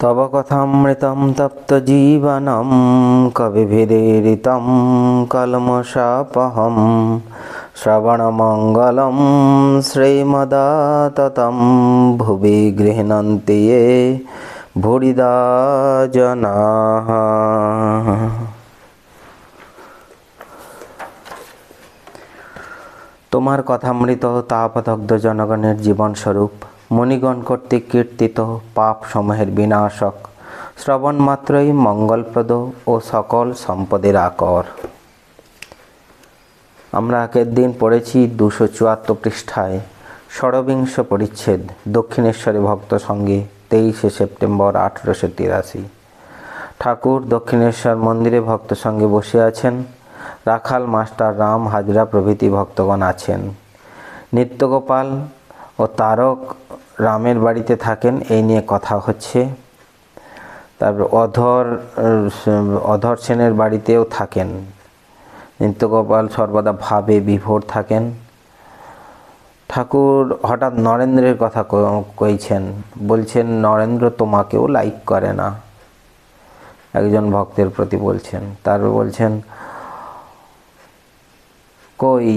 তব কথামৃতম তপ্তজীবনম কবিভিদীরিতম কলমশাপহম শ্রবণমঙ্গলম শ্রীমদাততম ভুবি গৃহণন্তি ये ভুরিদা জনাঃ তোমার কথামৃত তাপদগ্ধ জনগণের জীবনস্বরূপ। মণিগণ কর্তৃক কীর্তিত পাপ সমূহের বিনাশক। শ্রবণ মাত্রই মঙ্গলপ্রদ ও সকল সম্পদের আকর। আমরা আগের দিন পড়েছি দুশো চুয়াত্তর পৃষ্ঠায়, ষড়বিংশ পরিচ্ছেদ, দক্ষিণেশ্বরে ভক্ত সঙ্গে, তেইশে সেপ্টেম্বর আঠেরোশো তিরাশি। ঠাকুর দক্ষিণেশ্বর মন্দিরে ভক্ত সঙ্গে বসে আছেন। রাখাল মাস্টার রাম হাজরা প্রভৃতি ভক্তগণ আছেন। নিত্যগোপাল ও তারক রামের বাড়িতে থাকেন, এই নিয়ে কথা হচ্ছে। তারপর অধর অধর সেনের বাড়িতেও থাকেন। নিত্যগোপাল সর্বদা ভাবে বিভোর থাকেন। ঠাকুর হঠাৎ নরেন্দ্রের কথা কইছেন, বলছেন, নরেন্দ্র তোমাকেও লাইক করে না। একজন ভক্তের প্রতি বলছেন। তারপর বলছেন, কই,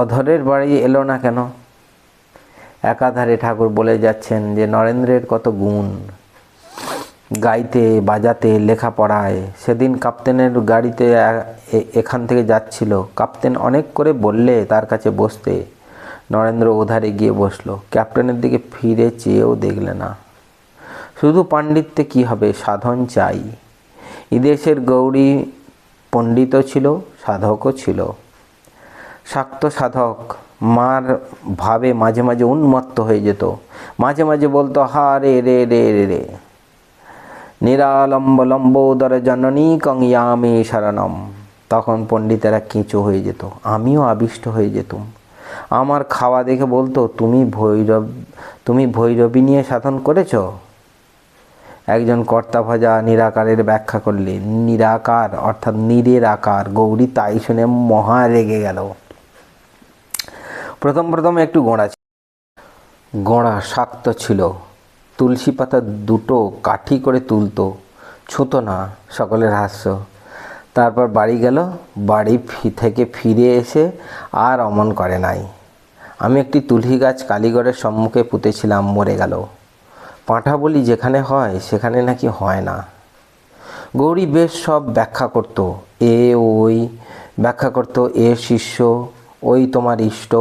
অধরের বাড়ি এলো না কেন? একাধারে ঠাকুর বলে যাচ্ছেন যে, নরেন্দ্রের কত গুণ। গাইতে, বাজাতে, লেখাপড়ায়। সেদিন কাপ্তেনের গাড়িতে এখান থেকে যাচ্ছিল। কাপ্তেন অনেক করে বললে তার কাছে বসতে। নরেন্দ্র ওধারে গিয়ে বসল। ক্যাপ্টেনের দিকে ফিরে চেয়েও দেখলে না। শুধু পাণ্ডিত্যে কি হবে? সাধন চাই। এদেশের গৌরী পণ্ডিতও ছিল, সাধকও ছিল। শাক্ত সাধক মার ভাবে মাঝে মাঝে উন্মত্ত হয়ে যেত। মাঝে মাঝে বলতো, হা, রে রে রে রে রে। নিরালম্ব লম্বোদর জননী কংয়ামে শরণম। তখন পণ্ডিতেরা কেঁচো হয়ে যেত। আমিও আবিষ্ট হয়ে যেতুম। আমার খাওয়া দেখে বলতো, তুমি ভৈরব, তুমি ভৈরবী নিয়ে সাধন করেছ? একজন কর্তা ভজা নিরাকারের ব্যাখ্যা করলে নিরাকার অর্থাৎ নিরের আকার গৌরী তাই শুনে মহা রেগে গেল। প্রথম প্রথম একটু গোঁড়া ছিল। গোঁড়া শাক্ত ছিল। তুলসী পাতা দুটো কাঠি করে তুলতো। ছুতো না, সকলের হাস্য। তারপর বাড়ি গেল, বাড়ি ফি- থেকে ফিরে এসে আর অমন করে নাই। আমি একটি তুলসী গাছ কালীগড়ের সম্মুখে পুঁতেছিলাম, মরে গেল। পাঁঠা বলি যেখানে হয়, সেখানে নাকি হয় না। গৌরী বেশ সব ব্যাখ্যা করত। এ, ওই, ব্যাখ্যা করত, এ শিষ্য, ওই তোমার ইষ্ট।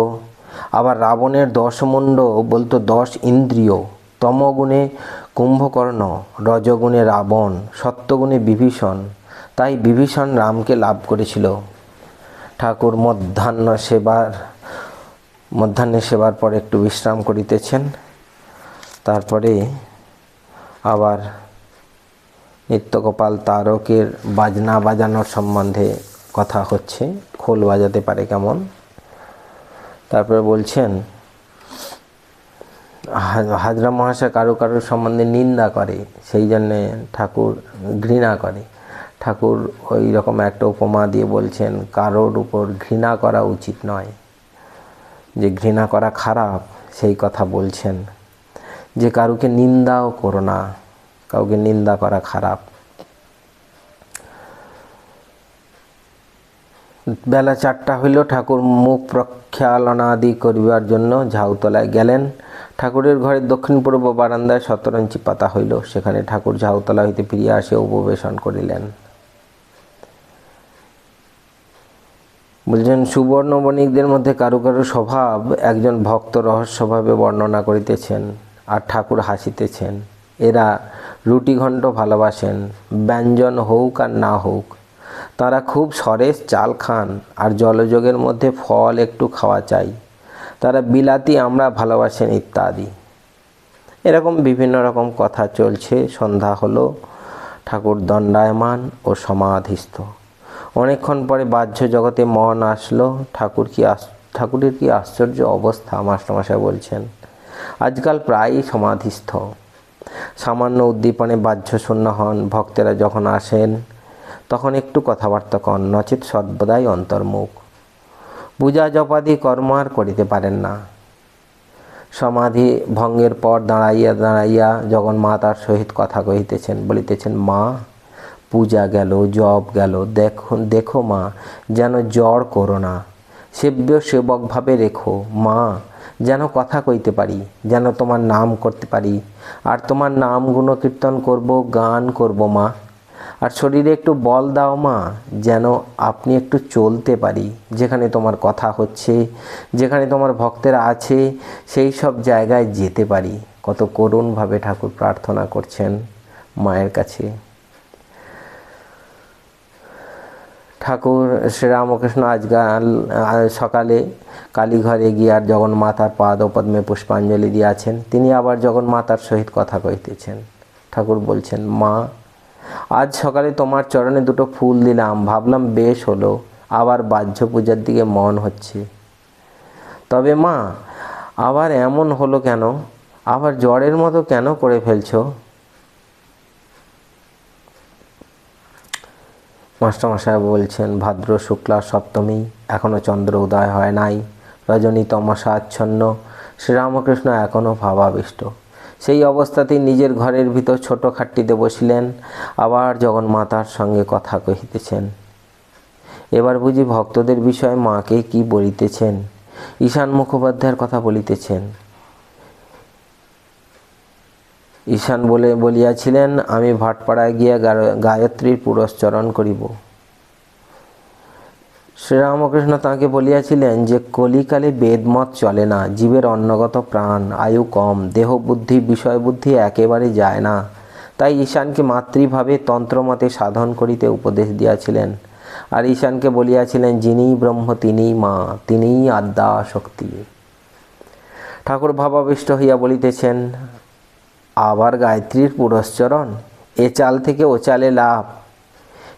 আবার রাবণের দশমুণ্ড বলতো দশ ইন্দ্রিয়, তমগুণে কুম্ভকর্ণ, রজগুণে রাবণ, সত্যগুণে বিভীষণ। তাই বিভীষণ রামকে লাভ করেছিল। ঠাকুর মধ্যাহ্ন সেবার মধ্যাহ্নে সেবার পর একটু বিশ্রাম করিতেছেন। তারপরে আবার নিত্যগোপাল তারকের বাজনা বাজানোর সম্বন্ধে কথা হচ্ছে। খোল বাজাতে পারে কেমন? তারপরে বলছেন হাজরা মহাশয় কারও কারোর সম্বন্ধে নিন্দা করে, সেই জন্যে ঠাকুর ঘৃণা করে। ঠাকুর ওই রকম একটা উপমা দিয়ে বলছেন, কারোর উপর ঘৃণা করা উচিত নয়। যে ঘৃণা করা খারাপ, সেই কথা বলছেন। যে কারুকে নিন্দাও করো না, কাউকে নিন্দা করা খারাপ বেলা চারটা হইল ঠাকুর মুখ প্রক্ষালনাদি করিবার জন্য ঝাউতলায় গেলেন। ঠাকুরের ঘরের দক্ষিণ পূর্ব বারান্দায় শতরঞ্চি পাতা হইল, সেখানে ঠাকুর ঝাউতলা হইতে ফিরিয়া আসে উপবেশন করিলেন। বলছেন সুবর্ণ বণিকদের মধ্যে কারও কারও স্বভাব একজন ভক্ত রহস্যভাবে বর্ণনা করিতেছেন আর ঠাকুর হাসিতেছেন। এরা রুটিঘণ্ট ভালোবাসেন, ব্যঞ্জন হোক আর না হোক তারা খুব সরেস চাল খান আর জলযোগের মধ্যে ফল একটু খাওয়া চাই। তারা বিলাতি, আমরা ভালোবাসেন ইত্যাদি। এরকম বিভিন্ন রকম কথা চলছে। সন্ধ্যা হলো, ঠাকুর দণ্ডায়মান ও সমাধিস্থ। অনেকক্ষণ পরে বাহ্য জগতে মন আসলো। ঠাকুর কি আস- ঠাকুরের কি আশ্চর্য অবস্থা, মাস্টারমশাই বলছেন। আজকাল প্রায়ই সমাধিস্থ। সামান্য উদ্দীপনে বাহ্য শূন্য হন। ভক্তেরা যখন আসেন তখন একটু কথাবার্তা কন, নচেত সর্বদাই অন্তর্মুখ। পূজা জপাদি কর্ম আর করিতে পারেন না। সমাধি ভঙ্গের পর দাঁড়াইয়া দাঁড়াইয়া যখন মা তার সহিত কথা কহিতেছেন, বলিতেছেন, মা, পূজা গেল জব গেল, দেখুন, দেখো মা, যেন জ্বর করো না। সেব্য সেবকভাবে রেখো। মা, যেন কথা কইতে পারি, যেন তোমার নাম করতে পারি। আর তোমার নাম গুণকীর্তন করব, গান করব মা। আর শরীরে একটু বল দাও মা, যেন আপনি একটু চলতে পারি। যেখানে তোমার কথা হচ্ছে, যেখানে তোমার ভক্তেরা আছে, সেই সব জায়গায় যেতে পারি। কত করুণভাবে ঠাকুর প্রার্থনা করছেন মায়ের কাছে। ঠাকুর শ্রীরামকৃষ্ণ আজকাল সকালে কালীঘরে গিয়ে আর জগন্মাতার পাদ ও পদ্মে পুষ্পাঞ্জলি দিয়াছেন। তিনি আবার জগন্মাতার সহিত কথা কইতেছেন। ঠাকুর বলছেন, মা আজ সকালে তোমার চরণে দুটো ফুল দিলাম। ভাবলাম বেশ হলো, আবার বাহ্য পূজার দিকে মন হচ্ছে। তবে মা, আবার এমন হলো কেন? আবার জ্বরের মতো কেন করে ফেলছো? মাস্টারমশাই বলছেন, ভাদ্র, শুক্লা, সপ্তমী এখনও চন্দ্র উদয় হয় নাই। রজনী তমসা আচ্ছন্ন শ্রীরামকৃষ্ণ এখনও ভাবাবিষ্ট। সেই অবস্থাতেই নিজের ঘরের ভিতর ছোট খাটটিতে বসিলেন, আবার জগন্মাতার সঙ্গে কথা কহিতেছেন। এবার বুঝি ভক্তদের বিষয়ে মাকে কি বলিতেছেন? ঈশান মুখোপাধ্যায়ের কথা বলিতেছেন। ঈশান বলে বলিয়াছিলেন, আমি ভাটপাড়ায় গিয়া, গায়ত্রীর পুরস্চরণ করিব। শ্রীরামকৃষ্ণ তাঁকে বলিয়াছিলেন যে, কলিকালে বেদমত চলে না, জীবের অন্নগত প্রাণ, আয়ু কম দেহ বুদ্ধি বিষয় বুদ্ধি একেবারে যায় না। তাই ঈশানকে মাতৃভাবে তন্ত্রমতে সাধন করিতে উপদেশ দিয়াছিলেন। আর ঈশানকে বলিয়াছিলেন, যিনিই ব্রহ্ম, তিনিই মা, তিনিই আদ্যা শক্তি। ঠাকুর ভাবাবিষ্ট হইয়া বলিতেছেন, আবার গায়ত্রীর পুরস্চরণ? এ চাল থেকে ও চালে লাভ।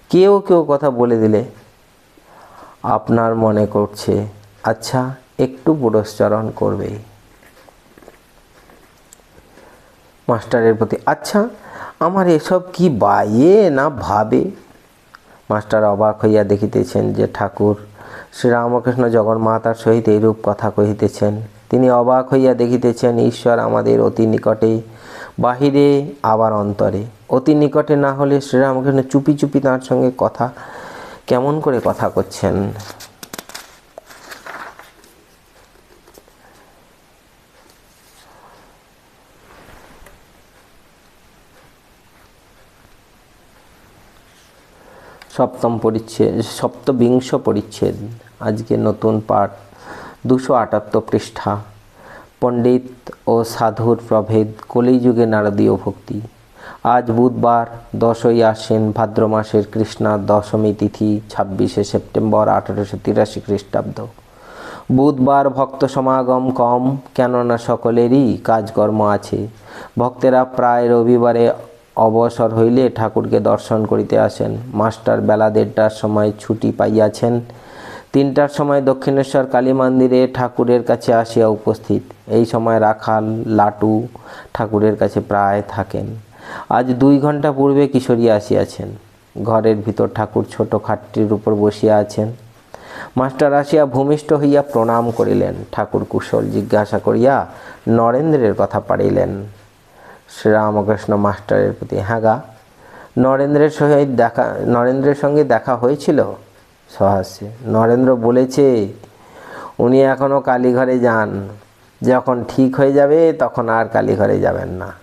কেউ কেউ কথা বলে দিলে আপনার মনে করছে আচ্ছা একটু পুরস্চরণ করবে। মাস্টারের প্রতি আচ্ছা আমার এসব কি বাইয়ে না ভাবে? মাস্টার অবাক হইয়া দেখিতেছেন যে ঠাকুর শ্রীরামকৃষ্ণ জগন্মাতার সহিত এইরূপ কথা কহিতেছেন। তিনি অবাক হইয়া দেখিতেছেন, ঈশ্বর আমাদের অতি নিকটে, বাহিরে, আবার অন্তরে। অতি নিকটে না হলে শ্রীরামকৃষ্ণ চুপি চুপি তার সঙ্গে কথা কেমন করে কথা করছেন? সপ্তম পরিচ্ছেদ, সপ্তবিংশ পরিচ্ছেদ, আজকে নতুন পাঠ, দুশো আটাত্তর পৃষ্ঠা, পণ্ডিত ও সাধুর প্রভেদ, কলিযুগে নারদীয় ভক্তি। আজ বুধবার দশই আশ্বিন ভাদ্র মাসের কৃষ্ণা দশমী তিথি, ছাব্বিশে সেপ্টেম্বর আঠারোশো তিরাশি খ্রিস্টাব্দ। বুধবার ভক্ত সমাগম কম, কেননা সকলেরই কাজকর্ম আছে। ভক্তেরা প্রায় রবিবারে অবসর হইলে ঠাকুরকে দর্শন করিতে আসেন। মাস্টার বেলা দেড়টার সময় ছুটি পাইয়াছেন। তিনটার সময় দক্ষিণেশ্বর কালী মন্দিরে ঠাকুরের কাছে আসিয়া উপস্থিত। এই সময় রাখাল, লাটু ঠাকুরের কাছে প্রায় থাকেন। আজ দুই ঘণ্টা পূর্বে কিশোরী আসিয়াছেন। ঘরের ভিতর ঠাকুর ছোট খাটটির উপর বসিয়া আছেন। মাস্টার আসিয়া ভূমিষ্ঠ হইয়া প্রণাম করিলেন। ঠাকুর কুশল জিজ্ঞাসা করিয়া নরেন্দ্রের কথা পাড়িলেন। শ্রীরামকৃষ্ণ মাস্টারের প্রতি হ্যাঁ গা, নরেন্দ্রের সহিত দেখা, নরেন্দ্রের সঙ্গে দেখা হয়েছিল? সহাস্যে, নরেন্দ্র বলেছে, উনি এখনও কালীঘরে যান। যখন ঠিক হয়ে যাবে, তখন আর কালীঘরে যাবেন না।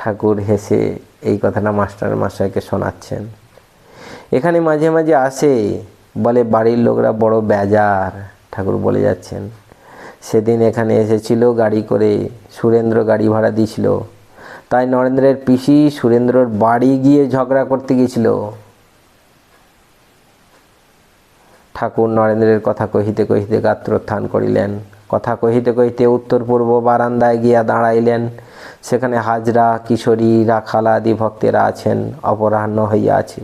ঠাকুর হেসে এই কথাটা মাস্টার মাস্টারকে শোনাচ্ছেন। এখানে মাঝে মাঝে আসে, বলে, বাড়ির লোকরা বড় বেজার, ঠাকুর বলে যাচ্ছেন। সেদিন এখানে এসেছিল, গাড়ি করে সুরেন্দ্র গাড়ি ভাড়া দিয়েছিল। তাই নরেন্দ্রের পিসি সুরেন্দ্রর বাড়ি গিয়ে ঝগড়া করতে গিয়েছিল ঠাকুর নরেন্দ্রের কথা কহিতে কহিতে গাত্রোত্থান করিলেন। কথা কহিতে কহিতে উত্তর পূর্ব বারান্দায় গিয়া দাঁড়াইলেন। সেখানে হাজরা, কিশোরী, রাখাল আদি ভক্তেরা আছেন, অপরাহ্ন হইয়া আছে।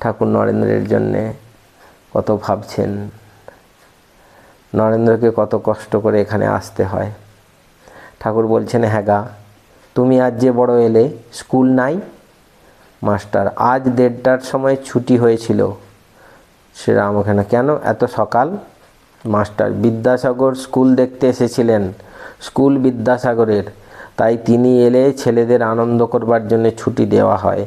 ঠাকুর নরেন্দ্রের জন্যে কত ভাবছেন। নরেন্দ্রকে কত কষ্ট করে এখানে আসতে হয়। ঠাকুর বলছেন হ্যাঁ গা, তুমি আজ যে বড় এলে, স্কুল নাই? মাস্টার, আজ দেড়টার সময় ছুটি হয়েছিল। শ্রীরাম, ওখানে কেন? এত সকাল? মাস্টার বিদ্যাসাগর স্কুল দেখতে এসেছিলেন, স্কুল বিদ্যাসাগরের। তাই তিনি এলে ছেলেদের আনন্দ করবার জন্য ছুটি দেওয়া হয়।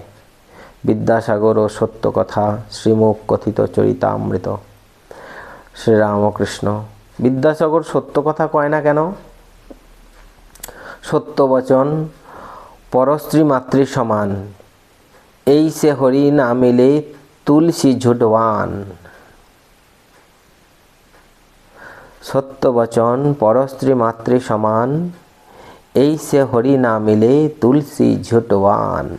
বিদ্যাসাগর ও সত্য কথা, শ্রীমুখ কথিত চরিতামৃত। শ্রীরামকৃষ্ণ, বিদ্যাসাগর সত্য কথা কয় না কেন? সত্য বচন পরস্ত্রী মাতৃ সমান। এই সে হরি না মিলে তুলসী ঝুটওয়ান। সত্য বচন পরস্ত্রী মাতৃ সমান, এই সে হরি না মিলে তুলসী ঝুটওয়ান।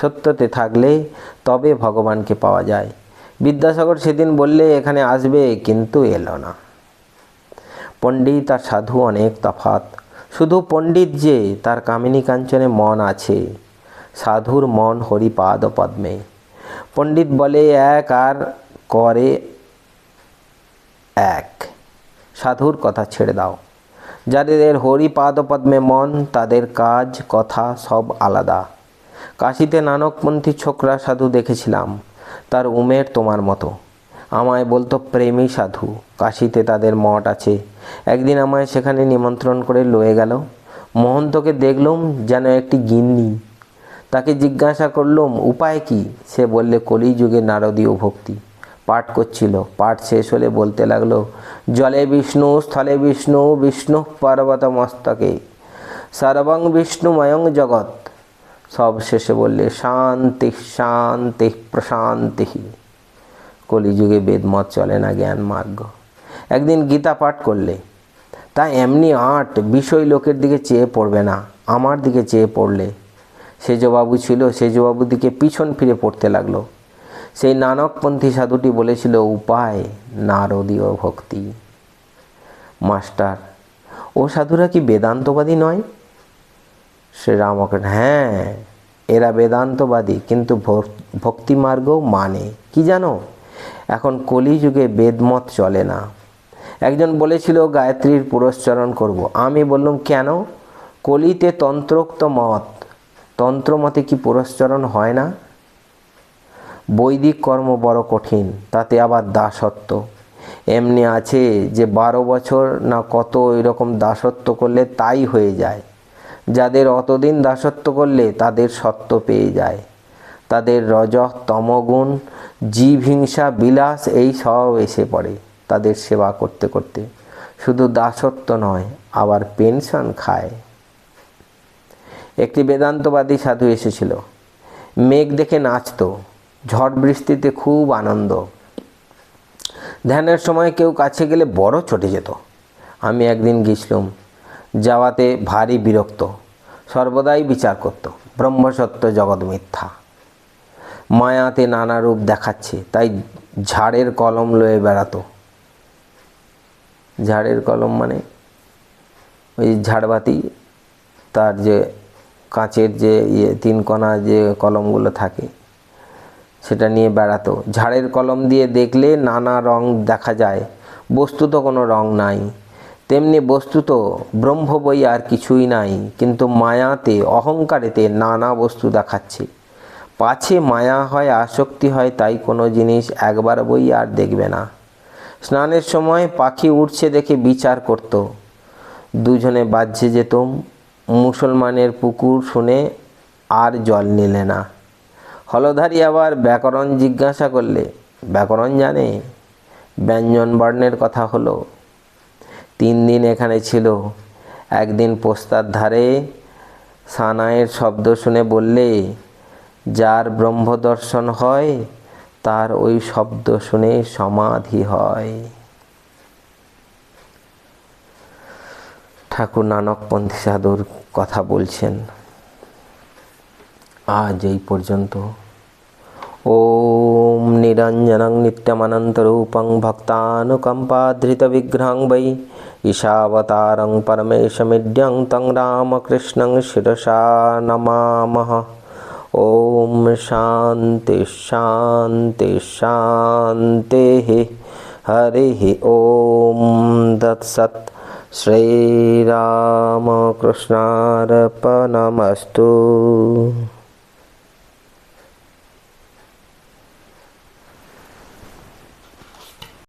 সত্যতে থাকলে তবে ভগবানকে পাওয়া যায়। বিদ্যাসাগর সেদিন বললে, এখানে আসবে, কিন্তু এলো না। পণ্ডিত আর সাধু অনেক তফাত শুধু পণ্ডিত যে, তার কামিনী কাঞ্চনে মন আছে। সাধুর মন হরিপাদ পদ্মে। পণ্ডিত বলে, এক আর করে এক। সাধুর কথা ছেড়ে দাও। যাদের হরিপাদ পদ্মে মন, তাদের কাজ, কথা সব আলাদা। কাশিতে নানকপন্থী ছোকরা সাধু দেখেছিলাম। তার উমের তোমার মতো। আমায় বলতো প্রেমী সাধু। কাশিতে তাদের মঠ আছে। একদিন আমায় সেখানে নিমন্ত্রণ করে লয়ে গেল। মহন্তকে দেখলুম যেন একটি গিন্নি। তাকে জিজ্ঞাসা করলুম, উপায় কি? সে বললে, কলিযুগে নারদীয় ভক্তি। পাঠ করছিল। পাঠ শেষ হলে বলতে লাগল, জলে বিষ্ণু, স্থলে বিষ্ণু বিষ্ণু পার্বত মস্তকে সর্বং বিষ্ণুময়ং জগৎ। সব শেষে বললে, শান্তি শান্তি, প্রশান্তি। কলিযুগে বেদমত চলে না জ্ঞান মার্গ। একদিন গীতা পাঠ করলে, তা এমনি আট বিষয় লোকের দিকে চেয়ে পড়বে না, আমার দিকে চেয়ে পড়লে। সেজবাবু ছিল, সেজবাবুর দিকে পিছন ফিরে পড়তে লাগল। সেই নানকপন্থী সাধুটি বলেছিল, উপায় নারদীয় ভক্তি। মাস্টার, ও সাধুরা কি বেদান্তবাদী নয়? শ্রীরামকৃষ্ণ হ্যাঁ এরা বেদান্তবাদী, কিন্তু ভক্তি মার্গও মানে। কি জানো, এখন কলিযুগে বেদমত চলে না। একজন বলেছিল, গায়ত্রীর পুরস্চরণ করব। আমি বললাম, কেন? কলিতে তন্ত্রোক্ত মত। তন্ত্রমতে কি পুরস্চরণ হয় না? বৈদিক কর্ম বড় কঠিন, তাতে আবার দাসত্ব। এমনি আছে যে বারো বছর না কত এরকম দাসত্ব করলে তাই হয়ে যায়। যাদের অতদিন দাসত্ব করলে তাদের সত্য পেয়ে যায়। তাদের রজ, তমগুণ, জীব হিংসা, বিলাস, এই সব এসে পড়ে তাদের সেবা করতে করতে। শুধু দাসত্ব নয়, আবার পেনশন খায়। একটি বেদান্তবাদী সাধু এসেছিল। মেঘ দেখে নাচত। ঝড় বৃষ্টিতে খুব আনন্দ। ধ্যানের সময় কেউ কাছে গেলে বড় চটে যেত। আমি একদিন গেছিলাম যাওয়াতে ভারী বিরক্ত, সর্বদাই বিচার করত, ব্রহ্মসত্য জগৎ মিথ্যা। মায়াতে নানা রূপ দেখাচ্ছে, তাই ঝাড়ের কলম লয়ে বেড়াতো। ঝাড়ের কলম মানে ওই ঝাড়বাতি, তার যে কাঁচের যে ইয়ে তিন কণা যে কলমগুলো থাকে সেটা নিয়ে বেড়াতো। ঝাড়ের কলম দিয়ে দেখলে নানা রং দেখা যায়, বস্তুত কোনো রং নাই। তেমনি বস্তুত ব্রহ্ম বই আর কিছুই নাই, কিন্তু মায়াতে, অহংকারেতে নানা বস্তু দেখাচ্ছে। পাছে মায়া হয়, আসক্তি হয়, তাই কোনো জিনিস একবার বই আর দেখবে না। স্নানের সময় পাখি উঠছে দেখে বিচার করত। দুজনে বাহ্যে যেতুম মুসলমানের পুকুর শুনে আর জল নিলে না। হলধারী আবার ব্যাকরণ জিজ্ঞাসা করলে, ব্যাকরণ জানে? ব্যঞ্জন বর্ণের কথা হলো, তিন দিন এখানে ছিল। একদিন পোস্তার ধারে সানায়ের শব্দ শুনে বললে, যার ব্রহ্মদর্শন হয়, তার ওই শব্দ শুনে সমাধি হয়। ঠাকুর নানকপন্থী সাধুর কথা বলছেন। আজ এই পর্যন্ত ওম নিরঞ্জনং নিত্যমনন্তরূপং ভক্তানুকম্পাধৃতবিগ্রহং वै ईशावतारं परमेशमिड्यं तं रामकृष्णं शिरसा नमामः ॐ शान्ति शान्ति शान्तिः हरिः ॐ दत्सत् श्रीरामकृष्णार्पणमस्तु